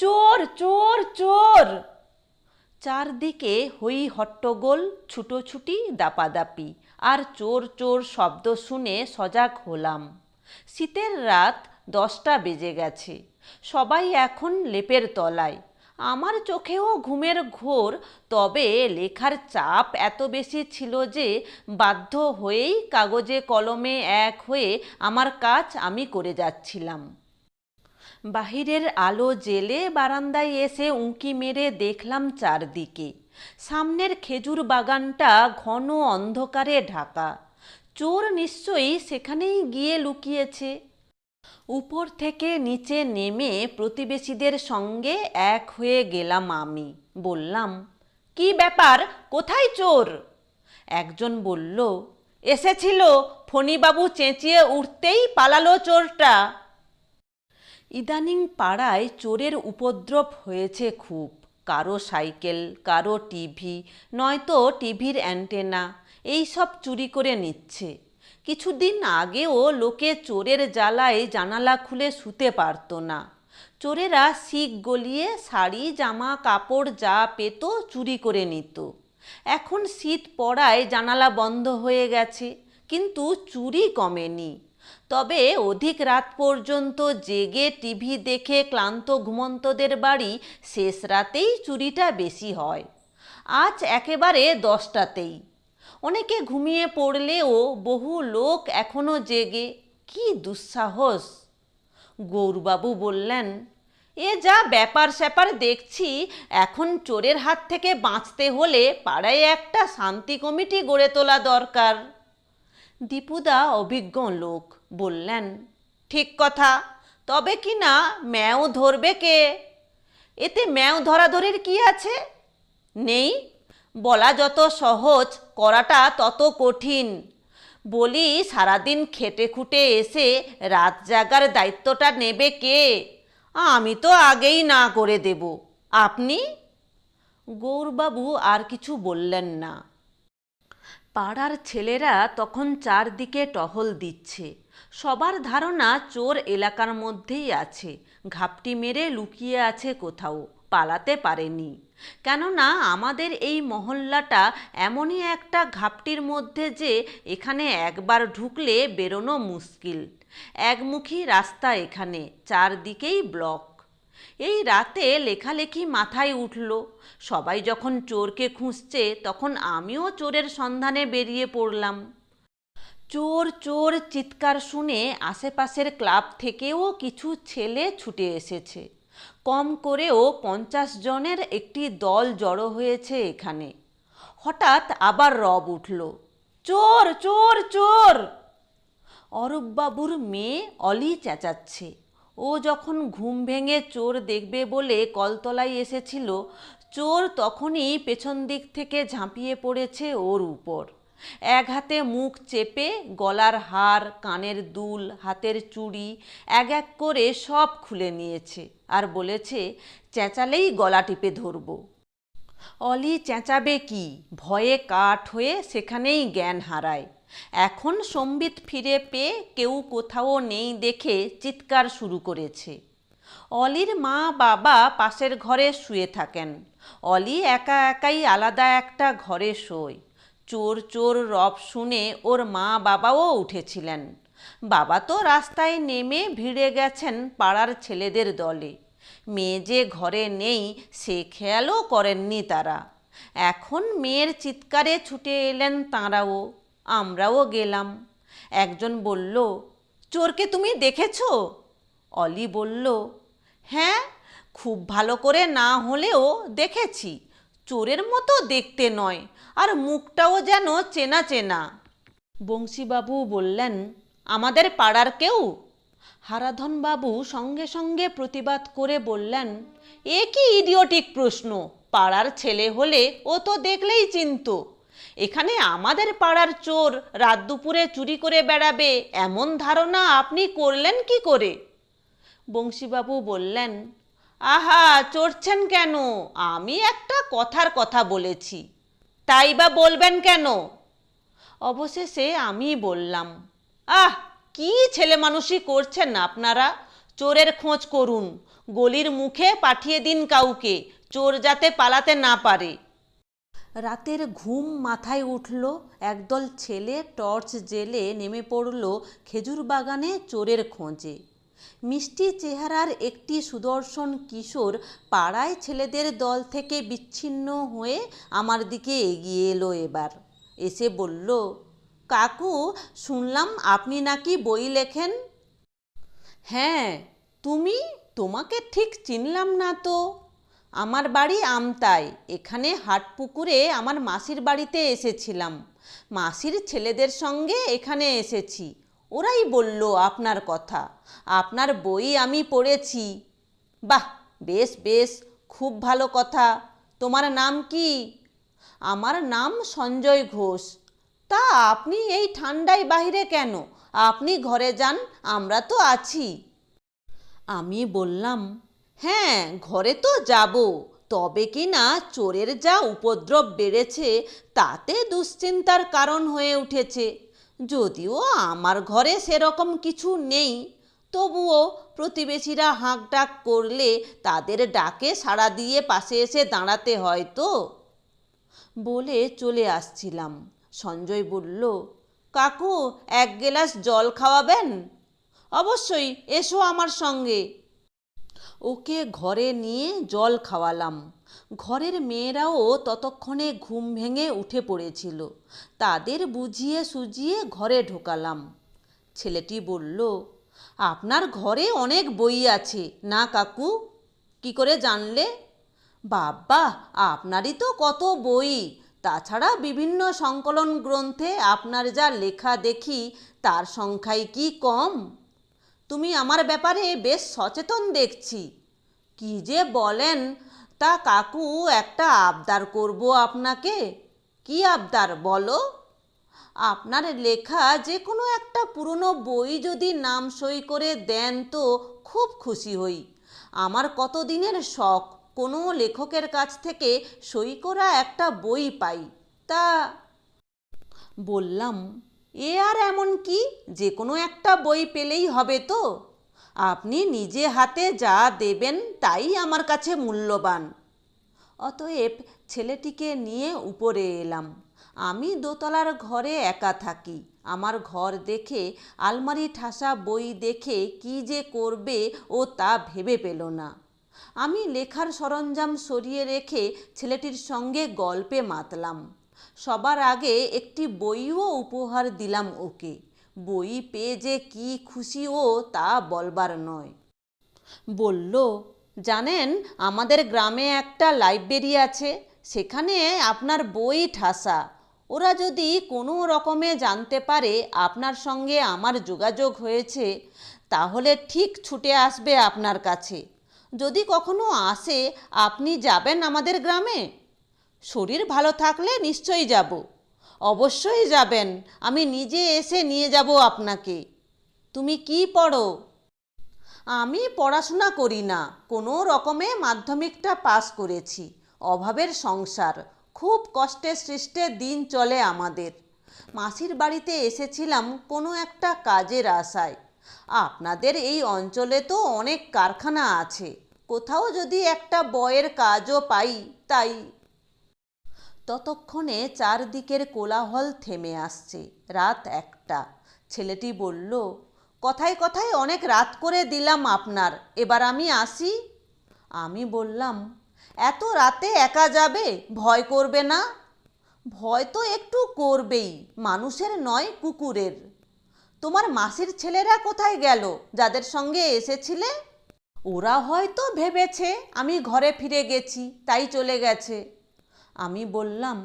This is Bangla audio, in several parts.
চোর চোর চোর। চারদিকে হই হট্টগোল, ছুটোছুটি, দাপাদাপি। আর চোর চোর শব্দ শুনে সজাগ হলাম। শীতের রাত দশটা বেজে গেছে। সবাই এখন লেপের তলায়। আমার চোখেও ঘুমের ঘোর, তবে লেখার চাপ এত বেশি ছিল যে বাধ্য হয়েই কাগজে কলমে এক হয়ে আমার কাজ আমি করে যাচ্ছিলাম। বাহিরের আলো জেলে বারান্দায় এসে উঁকি মেরে দেখলাম চারদিকে। সামনের খেজুর বাগানটা ঘন অন্ধকারে ঢাকা। চোর নিশ্চয়ই সেখানেই গিয়ে লুকিয়েছে। উপর থেকে নিচে নেমে প্রতিবেশীদের সঙ্গে এক হয়ে গেলাম আমি। বললাম, কি ব্যাপার? কোথায় চোর? একজন বলল, এসেছিল। ফণিবাবু চেঁচিয়ে উঠতেই পালালো চোরটা। ইদানিং পাড়ায় চোরের উপদ্রব হয়েছে খুব। কারও সাইকেল, কারও টিভি, নয়তো টিভির অ্যান্টেনা, এই সব চুরি করে নিচ্ছে। কিছুদিন আগেও লোকে চোরের জ্বালায় জানালা খুলে শুতে পারতো না। চোরেরা শিক গলিয়ে শাড়ি, জামা, কাপড় যা পেত চুরি করে নিত। এখন শীত পড়ায় জানালা বন্ধ হয়ে গেছে, কিন্তু চুরি কমেনি। তবে অধিক রাত পর্যন্ত জেগে টিভি দেখে ক্লান্ত ঘুমন্তদের বাড়ি শেষ রাতেই চুরিটা বেশি হয়। আজ একেবারে দশটাতেই। অনেকে ঘুমিয়ে পড়লেও বহু লোক এখনও জেগে। কি দুঃসাহস! গৌরবাবু বললেন, এ যা ব্যাপার স্যাপার দেখছি, এখন চোরের হাত থেকে বাঁচতে হলে পাড়ায় একটা শান্তি কমিটি গড়ে তোলা দরকার। দীপুদা অভিজ্ঞ লোক। বললেন, ঠিক কথা, তবে কি না ম্যাও ধরবে কে? এতে ম্যাও ধরাধরির কি আছে? নেই, বলা যত সহজ, করাটা তত কঠিন। বলি সারাদিন খেটে খুটে এসে রাত জাগার দায়িত্বটা নেবে কে? আমি তো আগেই না করে দেব। আপনি? গৌরবাবু আর কিছু বললেন না। পাড়ার ছেলেরা তখন চারদিকে টহল দিচ্ছে। সবার ধারণা চোর এলাকার মধ্যেই আছে। ঘাপটি মেরে লুকিয়ে আছে কোথাও, পালাতে পারেনি। কেননা আমাদের এই মহল্লাটা এমনই একটা ঘাপটির মধ্যে যে এখানে একবার ঢুকলে বেরোনো মুশকিল। একমুখী রাস্তা এখানে, চারদিকেই ব্লক। এই রাতে লেখালেখি মাথায় উঠল। সবাই যখন চোরকে খুঁজছে, তখন আমিও চোরের সন্ধানে বেরিয়ে পড়লাম। চোর চোর চিৎকার শুনে আশেপাশের ক্লাব থেকেও কিছু ছেলে ছুটে এসেছে। কম করেও পঞ্চাশ জনের একটি দল জড়ো হয়েছে এখানে। হঠাৎ আবার রব উঠল, চোর চোর চোর! অরূপবাবুর মেয়ে অলি চেঁচাচ্ছে। ও যখন ঘুম ভেঙে চোর দেখবে বলে কলতলায় এসেছিল, চোর তখনই পেছন দিক থেকে ঝাঁপিয়ে পড়েছে ওর উপর। এক হাতে মুখ চেপে গলার হার, কানের দুল, হাতের চুড়ি, এক এক করে সব খুলে নিয়েছে আর বলেছে, চেঁচালেই গলা টিপে ধরবো। অলি চেঁচাবে কি? ভয়ে কাঠ হয়ে সেখানেই জ্ঞান হারায়। এখন সম্বিত ফিরে পেয়ে কেউ কোথাও নেই দেখে চিৎকার শুরু করেছে। অলির মা বাবা পাশের ঘরে শুয়ে থাকেন। অলি একা একাই আলাদা একটা ঘরে শোয়। চোর চোর রব শুনে ওর মা বাবাও উঠেছিলেন। বাবা তো রাস্তায় নেমে ভিড়ে গেছেন পাড়ার ছেলেদের দলে। মেয়ে যে ঘরে নেই, সে খেয়ালও করেননি তারা। এখন মেয়ের চিৎকারে ছুটে এলেন তাঁরাও, আমরাও গেলাম। একজন বলল, চোরকে তুমি দেখেছ? অলি বলল হ্যাঁ খুব ভালো করে না হলেও দেখেছি। চোরের মতো দেখতে নয়, আর মুখটাও যেন চেনা চেনা। বংশীবাবু বললেন, আমাদের পাড়ার কেউ? হারাধনবাবু সঙ্গে সঙ্গে প্রতিবাদ করে বললেন, এ কি ইডিওটিক প্রশ্ন, পাড়ার ছেলে হলে ও তো দেখলেই চিনত। এখানে আমাদের পাড়ার চোর রাত দুপুরে চুরি করে বেড়াবে, এমন ধারণা আপনি করলেন কি করে? বংশীবাবু বললেন আহা, চড়ছেন কেন? আমি একটা কথার কথা বলেছি। তাই বা বলবেন কেন? অবশেষে আমি বললাম, আহ, কি ছেলে মানুষই করছেন আপনারা? চোরের খোঁজ করুন। গলির মুখে পাঠিয়ে দিন কাউকে, চোর যাতে পালাতে না পারে। রাতের ঘুম মাথায় উঠল, একদল ছেলে টর্চ জেলে নেমে পড়ল খেজুর বাগানে চোরের খোঁজে। মিষ্টি চেহারার একটি সুদর্শন কিশোর পাড়ায় ছেলেদের দল থেকে বিচ্ছিন্ন হয়ে আমার দিকে এগিয়ে এলো এবার। এসে বলল, কাকু, শুনলাম আপনি নাকি বই লেখেন? হ্যাঁ তুমি? তোমাকে ঠিক চিনলাম না তো। আমার বাড়ি আমতায় এখানে হাটপুকুরে আমার মাসির বাড়িতে এসেছিলাম। মাসির ছেলেদের সঙ্গে এখানে এসেছি। ওরাই বলল আপনার কথা। আপনার বই আমি পড়েছি। বাহ, বেশ বেশ, খুব ভালো কথা। তোমার নাম কি? আমার নাম সঞ্জয় ঘোষ। তা আপনি এই ঠান্ডায় বাইরে কেন? আপনি ঘরে যান, আমরা তো আছি। আমি বললাম হ্যাঁ ঘরে তো যাব। তবে কি না চোরের যা উপদ্রব বেড়েছে, তাতে দুশ্চিন্তার কারণ হয়ে উঠেছে। যদিও আমার ঘরে সেরকম কিছু নেই, তবুও প্রতিবেশীরা হাঁক ডাক করলে তাদের ডাকে সাড়া দিয়ে পাশে এসে দাঁড়াতে হয় তো। বলে চলে আসছিলাম। সঞ্জয় বলল, কাকু, এক গ্লাস জল খাওয়াবেন? অবশ্যই, এসো আমার সঙ্গে। ওকে ঘরে নিয়ে জল খাওয়ালাম। ঘরের মেয়েরাও ততক্ষণে ঘুম ভেঙে উঠে পড়েছিল। তাদের বুঝিয়ে সুজিয়ে ঘরে ঢোকালাম। ছেলেটি বলল, আপনার ঘরে অনেক বই আছে, না কাকু? কি করে জানলে? বাবা আপনারই তো কত বই। তাছাড়া বিভিন্ন সংকলন গ্রন্থে আপনার যা লেখা দেখি, তার সংখ্যাই কি কম? তুমি আমার ব্যাপারে বেশ সচেতন দেখছি। কি যে বলেন তা কাকু একটা আবদার করব আপনাকে। কি আবদার বলো? আপনার লেখা যে কোনো একটা পুরনো বই যদি নাম সই করে দেন তো খুব খুশি হই। আমার কতদিনের শখ, কোনো লেখকের কাছ থেকে সই করা একটা বই পাই। তা বললাম, এ আর এমন কি? যে কোনো একটা বই পেলেই হবে তো? আপনি নিজে হাতে যা দেবেন তাই আমার কাছে মূল্যবান। অতএব ছেলেটিকে নিয়ে উপরে এলাম। আমি দোতলার ঘরে একা থাকি। আমার ঘর দেখে, আলমারি ঠাসা বই দেখে কি যে করবে ও তা ভেবে পেল না। আমি লেখার সরঞ্জাম সরিয়ে রেখে ছেলেটির সঙ্গে গল্পে মাতলাম। সবার আগে একটি বইও উপহার দিলাম ওকে। বই পেয়ে যে কি খুশি ও তা বলবার নয়। বলল, জানেন, আমাদের গ্রামে একটা লাইব্রেরি আছে, সেখানে আপনার বই ঠাসা। ওরা যদি কোনো রকমে জানতে পারে আপনার সঙ্গে আমার যোগাযোগ হয়েছে, তাহলে ঠিক ছুটে আসবে আপনার কাছে। যদি কখনো আসে, আপনি যাবেন আমাদের গ্রামে? শরীর ভালো থাকলে নিশ্চয়ই যাব। অবশ্যই যাবেন। আমি নিজে এসে নিয়ে যাব আপনাকে। তুমি কি পড়ো? আমি পড়াশোনা করি না। কোনো রকমে মাধ্যমিকটা পাস করেছি। অভাবের সংসার। খুব কষ্টে সৃষ্টে দিন চলে আমাদের। মাসির বাড়িতে এসেছিলাম কোনো একটা কাজের আশায়। আপনাদের এই অঞ্চলে তো অনেক কারখানা আছে। কোথাও যদি একটা বয়ের কাজও পাই, তাই ততক্ষণে চারদিকের কোলাহল থেমে আসছে। রাত একটা। ছেলেটি বলল, কথায় কথায় অনেক রাত করে দিলাম আপনার, এবার আমি আসি? আমি বললাম, এত রাতে একা যাবে? ভয় করবে না? ভয় তো একটু করবেই, মানুষের নয়, কুকুরের। তোমার মাসির ছেলেরা কোথায় গেল? যাদের সঙ্গে এসেছিলে? ওরা হয়তো ভেবেছে, আমি ঘরে ফিরে গেছি, তাই চলে গেছে। আমি বললাম,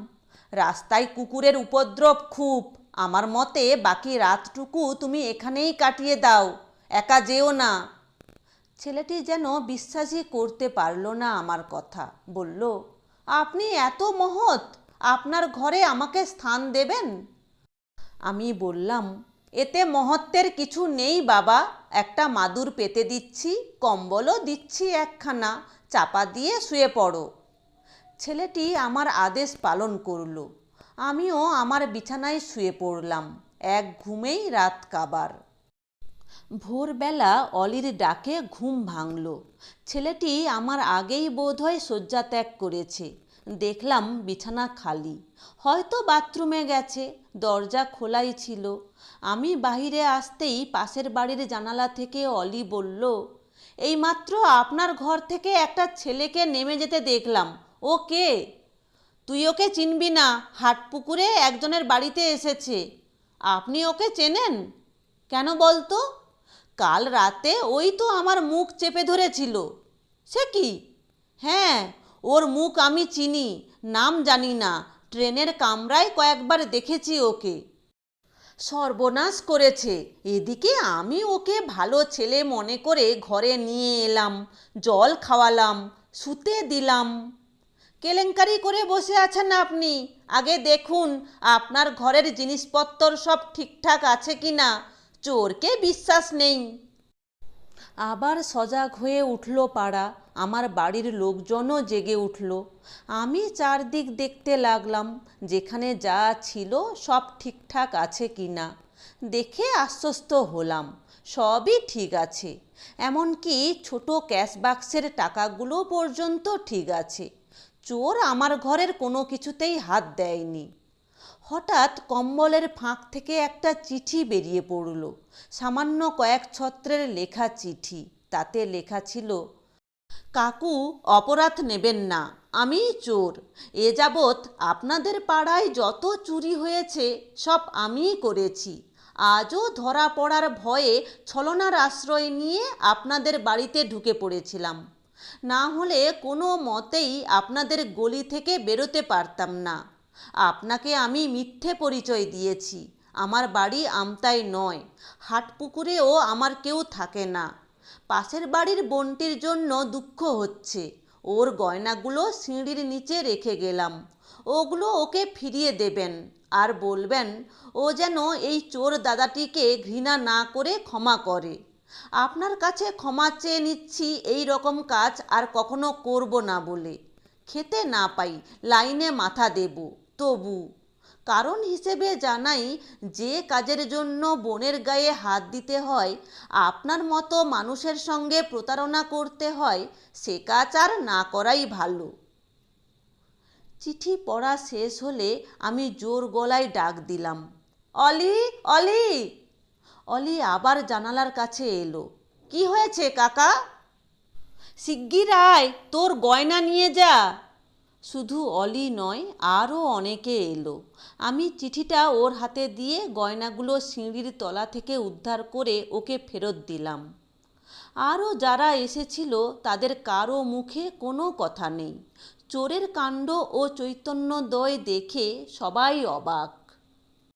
রাস্তায় কুকুরের উপদ্রব খুব। আমার মতে বাকি রাতটুকু তুমি এখানেই কাটিয়ে দাও, একা যেও না। ছেলেটি যেন বিশ্বাসই করতে পারল না আমার কথা। বলল, আপনি এত মহৎ, আপনার ঘরে আমাকে স্থান দেবেন? আমি বললাম, এতে মহত্বের কিছু নেই বাবা, একটা মাদুর পেতে দিচ্ছি, কম্বলও দিচ্ছি একখানা, চাপা দিয়ে শুয়ে পড়ো। ছেলেটি আমার আদেশ পালন করল। আমিও আমার বিছানায় শুয়ে পড়লাম। এক ঘুমেই রাত কাবার। ভোরবেলা অলির ডাকে ঘুম ভাঙল। ছেলেটি আমার আগেই বোধহয় শয্যা ত্যাগ করেছে। দেখলাম বিছানা খালি। হয়তো বাথরুমে গেছে, দরজা খোলাই ছিল। আমি বাহিরে আসতেই পাশের বাড়ির জানালা থেকে অলি বলল, এইমাত্র আপনার ঘর থেকে একটা ছেলেকে নেমে যেতে দেখলাম। ও কে তুই ওকে চিনবি না, হাটপুকুরে একজনের বাড়িতে এসেছে। আপনি ওকে চেনেন? কেন বলতো? কাল রাতে ওই তো আমার মুখ চেপে ধরেছিল। সে কি? হ্যাঁ ওর মুখ আমি চিনি, নাম জানি না, ট্রেনের কামরায় কয়েকবার দেখেছি ওকে। সর্বনাশ করেছে। এদিকে আমি ওকে ভালো ছেলে মনে করে ঘরে নিয়ে এলাম, জল খাওয়ালাম, শুতে দিলাম। কেলেঙ্কারি করে বসে আছেন আপনি। আগে দেখুন, আপনার ঘরের জিনিসপত্র সব ঠিকঠাক আছে কি না চোরকে বিশ্বাস নেই। আবার সজাগ হয়ে উঠল পাড়া। আমার বাড়ির লোকজনও জেগে উঠল। আমি চারদিক দেখতে লাগলাম, যেখানে যা ছিল সব ঠিকঠাক আছে কি না দেখে আশ্বস্ত হলাম, সবই ঠিক আছে। এমনকি ছোট ক্যাশ বাক্সের টাকাগুলো পর্যন্ত ঠিক আছে। চোর আমার ঘরের কোনো কিছুতেই হাত দেয়নি। হঠাৎ কম্বলের ফাঁক থেকে একটা চিঠি বেরিয়ে পড়ল। সামান্য কয়েক ছত্রের লেখা চিঠি। তাতে লেখা ছিল, কাকু, অপরাধ নেবেন না, আমি চোর। এ যাবৎ আপনাদের পাড়ায় যত চুরি হয়েছে, সব আমিই করেছি। আজও ধরা পড়ার ভয়ে ছলনার আশ্রয় নিয়ে আপনাদের বাড়িতে ঢুকে পড়েছিলাম। না হলে কোনো মতেই আপনাদের গলি থেকে বেরোতে পারতাম না। আপনাকে আমি মিথ্যে পরিচয় দিয়েছি। আমার বাড়ি আমতাই নয়। হাটপুকুরেও আমার কেউ থাকে না। পাশের বাড়ির বোনটির জন্য দুঃখ হচ্ছে। ওর গয়নাগুলো সিঁড়ির নিচে রেখে গেলাম। ওগুলো ওকে ফিরিয়ে দেবেন আর বলবেন, ও যেন এই চোর দাদাটিকে ঘৃণা না করে ক্ষমা করে। আপনার কাছে ক্ষমা চেয়ে নিচ্ছি, এই রকম কাজ আর কখনো করব না বলে। খেতে না পাই, লাইনে মাথা দেব, তবু। কারণ হিসেবে জানাই, যে কাজের জন্য বোনের গায়ে হাত দিতে হয়, আপনার মতো মানুষের সঙ্গে প্রতারণা করতে হয়, সে কাজ আর না করাই ভালো। চিঠি পড়া শেষ হলে আমি জোর গলায় ডাক দিলাম, অলি অলি! অলি আবার জানালার কাছে এলো। কি হয়েছে কাকা? শিগগির আয়, তোর গয়না নিয়ে যা। শুধু অলি নয়, আরও অনেকে এলো। আমি চিঠিটা ওর হাতে দিয়ে গয়নাগুলো সিঁড়ির তলা থেকে উদ্ধার করে ওকে ফেরত দিলাম। আরও যারা এসেছিল, তাদের কারও মুখে কোনো কথা নেই। চোরের কাণ্ড ও চৈতন্যদয় দেখে সবাই অবাক।